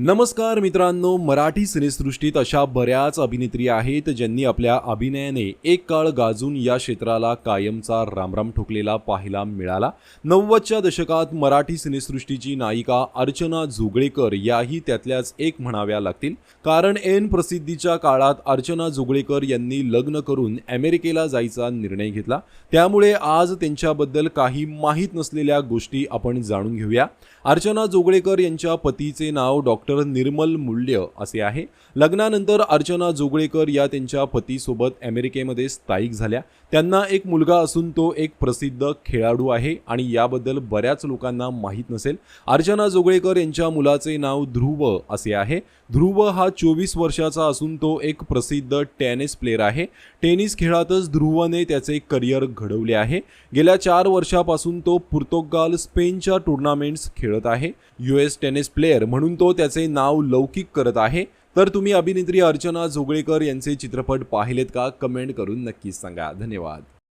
नमस्कार मित्रांनो मराठी सिनेसृष्टीत अशा बऱ्याच अभिनेत्री आहेत ज्यांनी आपल्या अभिनयाने एक काळ गाजून या क्षेत्राला कायमचा रामराम ठोकलेला पाहायला मिळाला. नव्वदच्या दशकात मराठी सिनेसृष्टीची नायिका अर्चना जोगळेकर याही त्यातल्याच एक म्हणाव्या लागतील. कारण एन प्रसिद्धीच्या काळात अर्चना जोगळेकर यांनी लग्न करून अमेरिकेला जायचा निर्णय घेतला. त्यामुळे आज त्यांच्याबद्दल काही माहीत नसलेल्या गोष्टी आपण जाणून घेऊया. अर्चना जोगळेकर यांच्या पतीचे नाव डॉक्टर निर्मल मूल्य असे आहे. लग्नानंतर अर्चना जोगळेकर या त्यांच्या पतीसोबत अमेरिकेमध्ये स्थायिक झाल्या. त्यांना एक मुलगा असून तो एक प्रसिद्ध खेळाडू आहे आणि याबद्दल बऱ्याच लोकांना माहीत नसेल. अर्चना जोगळेकर यांच्या मुलाचे नाव ध्रुव असे आहे. ध्रुव हा चोवीस वर्षाचा असून तो एक प्रसिद्ध टेनिस प्लेअर आहे. टेनिस खेळातच ध्रुवने त्याचे करिअर घडवले आहे. गेल्या चार वर्षापासून तो पोर्तुगाल स्पेनच्या टुर्नामेंट्स खेळत आहे. यू एस टेनिस प्लेअर म्हणून तो त्याचे नाव लौकिक करत आहे. तर तुम्ही अभिनेत्री अर्चना जोगळेकर यांचे चित्रपट पाहिलेत का? कमेंट करून नक्कीच सांगा. धन्यवाद.